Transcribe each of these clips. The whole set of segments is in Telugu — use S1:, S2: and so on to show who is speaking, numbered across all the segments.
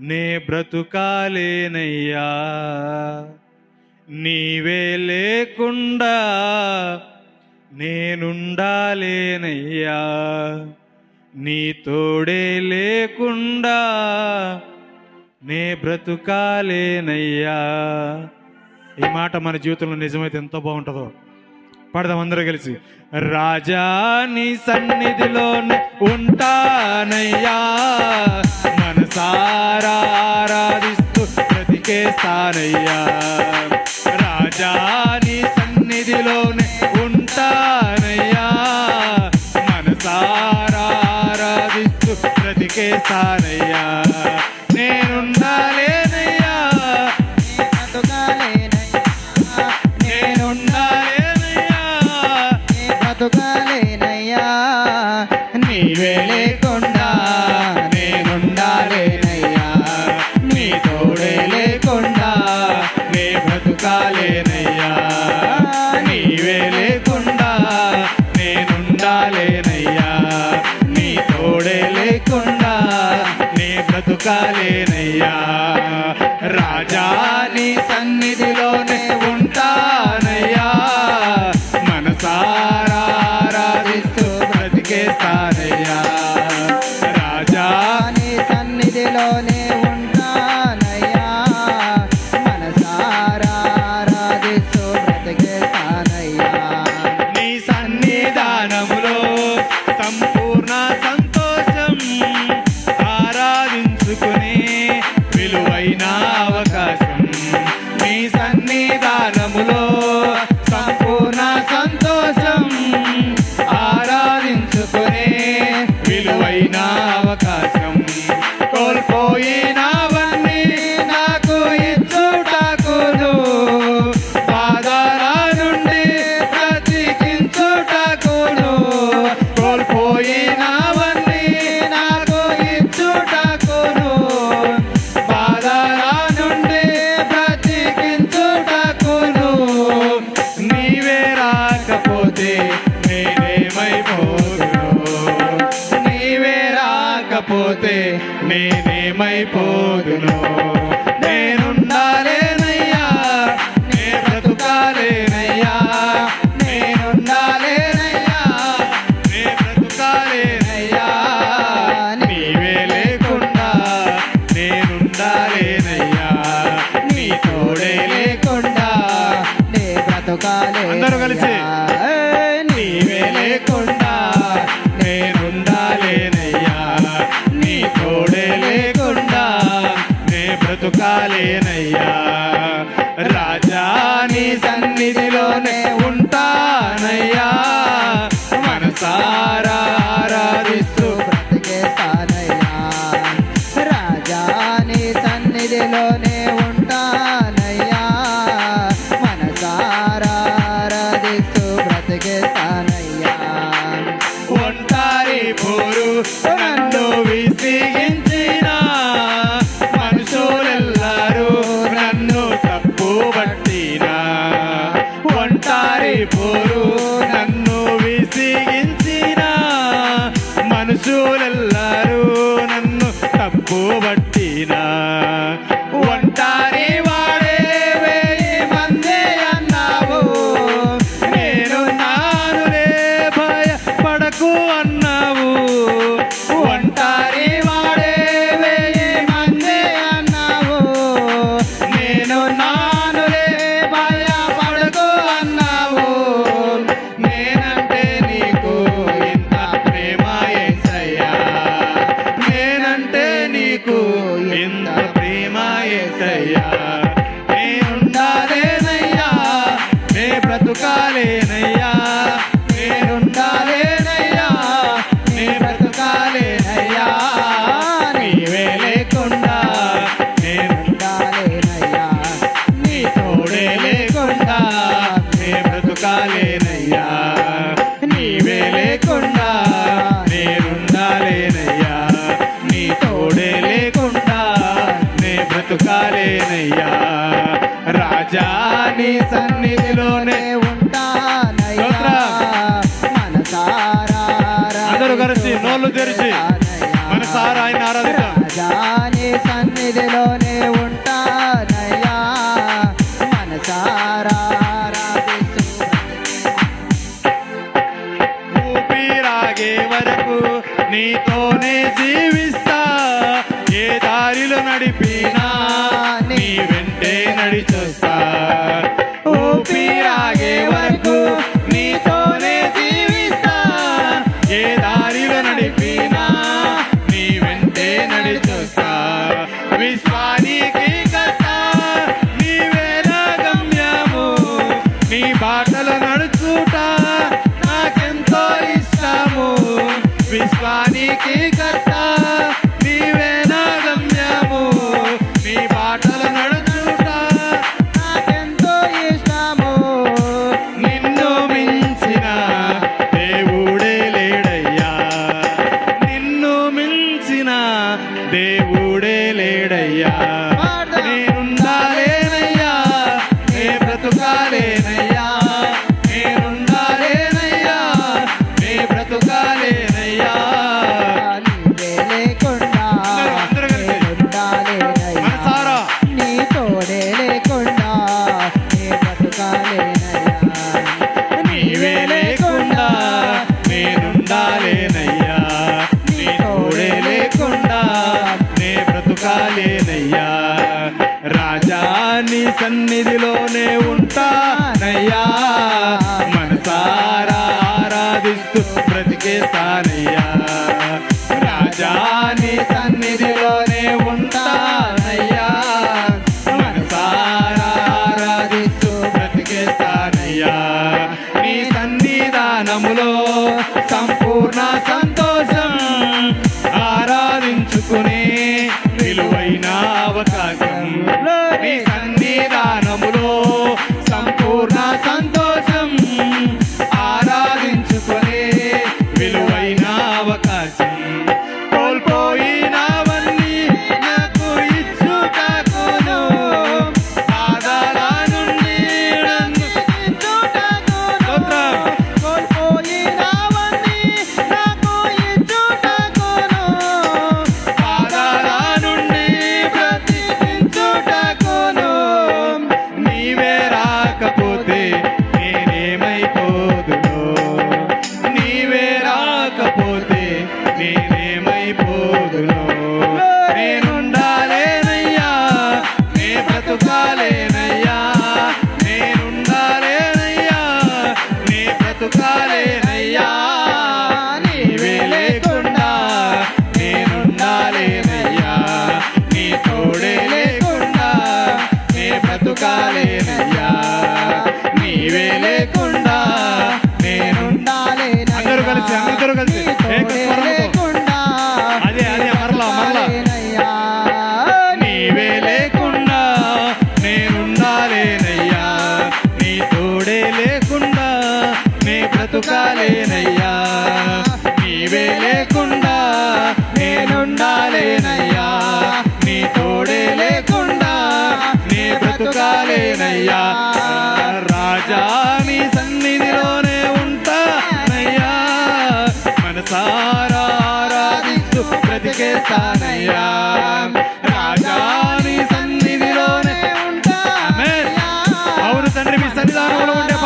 S1: నే బ్రతుకాలేనయ్యా. నీవే లేకుండా నేనుండాలేనయ్యా. నీ తోడే లేకుండా నే బ్రతుకాలేనయ్యా. ఈ మాట మన జీవితంలో నిజమైతే ఎంత బాగుంటుందో? పడదాం అందరూ కలిసి. రాజా నీ సన్నిధిలోనే ఉంటానయ్యా. మనసారా ఆరాధిస్తూ బ్రతికేస్తానయ్యా. రాజా నీ సన్నిధిలోనే ఉంటానయ్యా. మనసారా ఆరాధిస్తూ బ్రతికేస్తాను
S2: బతుకాలేనయ్యా నీవే లేకుండా నేనుండాలేనయ్యా నీ తోడే లేకుండా
S1: నే బ్రతుకాలేనయ్యా. నీవే లేకుండా నేనుండాలేనయ్యా నీ తోడే లేకుండా నే బ్రతుకాలేనయ్యా. రాజాని సన్నిధిలో போதுனோ తప్పు ఆరాధించారు జీ మన సార్ ఆయన ఆరాధించారు Yeah. సన్నిధిలో Felicidades, creo que బ్రతుకు బ్రతికేస్తానయ్యా. రాజాని సన్నిధిలోనే ఉంటా అవును తండ్రి మీ సన్నిధానంలో ఉండే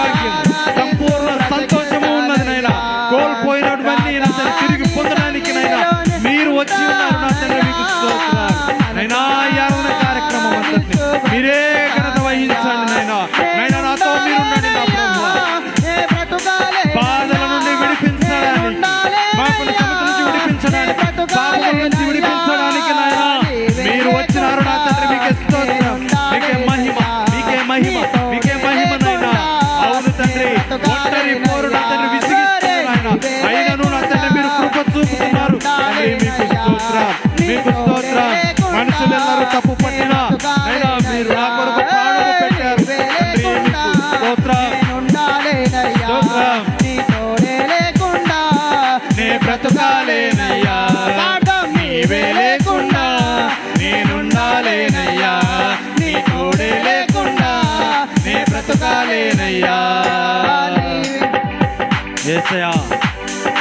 S1: మనుషులు తప్పు పట్టినా అయినా మీరు నా కొరకు ప్రాణం పెట్టారు. నేనుండాలేనయ్యా. నీ లేకుండా. బ్రతుకాలేనయ్యా.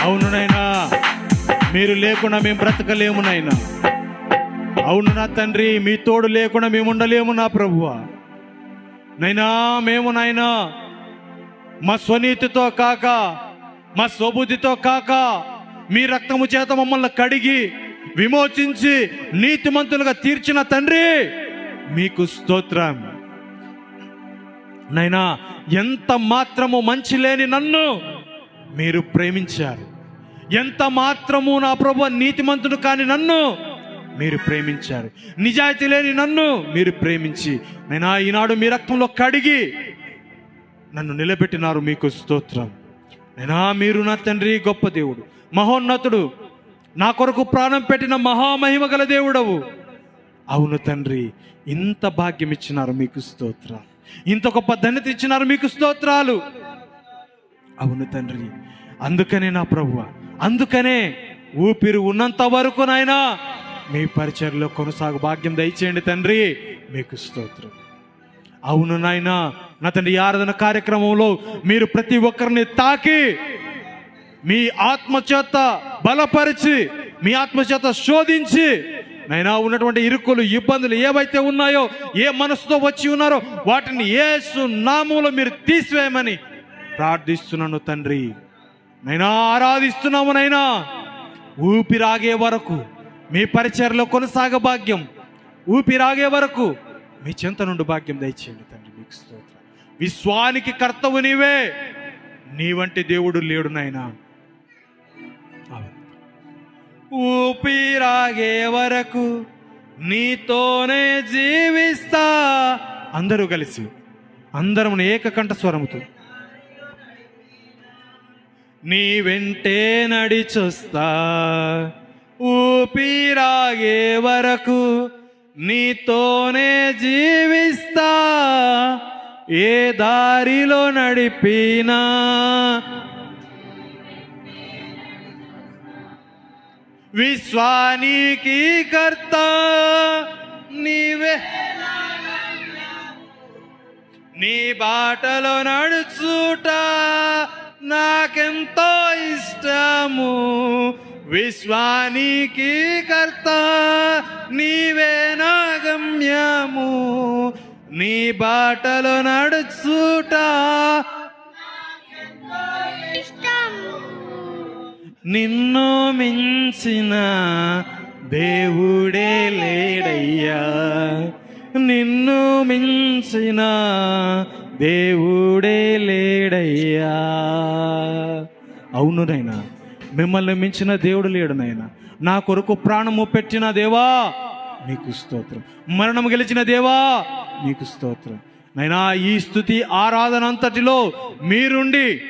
S1: అవునునైనా మీరు లేకుండా మేము బ్రతకలేమునైనా అవును నా తండ్రి మీ తోడు లేకుండా మేము ఉండలేము నా ప్రభువ. నైనా మేము నాయనా మా స్వనీతితో కాక మా స్వబుద్ధితో కాక మీ రక్తము చేత మమ్మల్ని కడిగి విమోచించి నీతిమంతులుగా తీర్చిన తండ్రి మీకు స్తోత్రం. నైనా ఎంత మాత్రము మంచి లేని నన్ను మీరు ప్రేమించారు. ఎంత మాత్రము నా ప్రభు నీతిమంతుడు కాని నన్ను మీరు ప్రేమించారు. నిజాయితీ లేని నన్ను మీరు ప్రేమించి నైనా ఈనాడు మీ రక్తంలో కడిగి నన్ను నిలబెట్టినారు మీకు స్తోత్రం. నేనా మీరు నా తండ్రి గొప్ప దేవుడు మహోన్నతుడు నా కొరకు ప్రాణం పెట్టిన మహామహిమ గల దేవుడవు. అవును తండ్రి ఇంత భాగ్యం ఇచ్చినారు మీకు స్తోత్రాలు. ఇంత గొప్ప ధన్యత ఇచ్చినారు మీకు స్తోత్రాలు. అవును తండ్రి అందుకనే నా ప్రభువ అందుకనే ఊపిరి ఉన్నంత వరకు నాయనా మీ పరిచయంలో కొనసాగు భాగ్యం దయచేయండి తండ్రి. మీకు స్తోత్రం. అవును నాయనా నా తండ్రి ఆరాధన కార్యక్రమంలో మీరు ప్రతి ఒక్కరిని తాకి మీ ఆత్మచేత బలపరిచి మీ ఆత్మచేత శోధించి నైనా ఉన్నటువంటి ఇరుకులు ఇబ్బందులు ఏవైతే ఉన్నాయో ఏ మనసుతో వచ్చి ఉన్నారో వాటిని ఏసు నామంలో మీరు తీసివేయమని ప్రార్థిస్తున్నాను తండ్రి. నైనా ఆరాధిస్తున్నాము నైనా ఊపిరాగే వరకు మీ పరిచయలో కొనసాగ భాగ్యం. ఊపిరాగే వరకు మీ చెంత నుండి భాగ్యం దయచేయండి తండ్రి మీకు స్తోత్రం. విశ్వానికి కర్తవు నీవే. నీ వంటి దేవుడు లేడు నాయనా. ఊపిరాగే వరకు నీతోనే జీవిస్తా. అందరూ కలిసి అందరం ఏకకంఠ స్వరముతో. నీ వెంటే నడిచొస్తా. ఊపిరాగే వరకు నీతోనే జీవిస్తా. ఏ దారిలో నడిపినా విశ్వానికి కర్త నీవే. నీ బాటలో నడుచుట నాకెంతో ఇష్టము. విశ్వానికి కర్త నీవే నా గమ్యము నీ బాటలో నడుచుట నిన్ను మించిన దేవుడే లేడయ్యా. నిన్ను మించిన దేవుడే లేడయ్యా. అవును నైనా మిమ్మల్ని మించిన దేవుడు లేడు నాయన. నా కొరకు ప్రాణము పెట్టిన దేవా నీకు స్తోత్రం. మరణం గెలిచిన దేవా నీకు స్తోత్రం. నైనా ఈ స్థుతి ఆరాధన అంతటిలో మీరుండి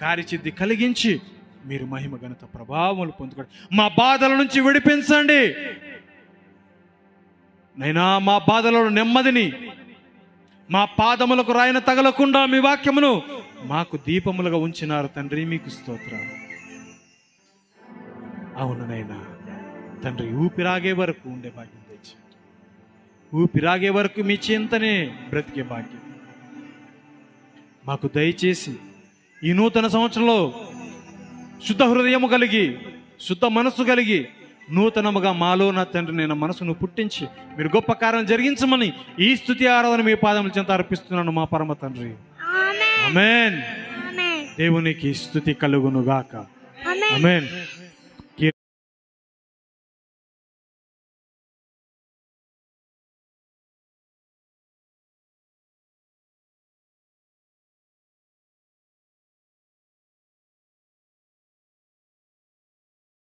S1: కార్యచిద్ది కలిగించి మీరు మహిమ ఘనత ప్రభావములు పొందుకోండి. మా బాధల నుంచి విడిపించండి. నైనా మా బాధలో నెమ్మదిని మా పాదములకు రాయన తగలకుండా మీ వాక్యమును మాకు దీపములుగా ఉంచినారు తండ్రి మీకు స్తోత్రాలు అవును నైనా తండ్రి ఊపిరాగే వరకు ఉండే భాగ్యం తెచ్చి ఊపిరాగే వరకు మీ చింతనే బ్రతికే భాగ్యం. మాకు దయచేసి ఈ నూతన సంవత్సరంలో శుద్ధ హృదయము కలిగి శుద్ధ మనస్సు కలిగి నూతనముగా మాలో నా తండ్రి నేను మనసును పుట్టించి మీరు గొప్ప కార్యం జరిగించమని ఈ స్థుతి ఆరాధన మీ పాదముల చెంత అర్పిస్తున్నాను మా పరమ తండ్రి. అమెన్. దేవునికి స్థుతి కలుగును గాక
S3: Amen.
S1: అమెన్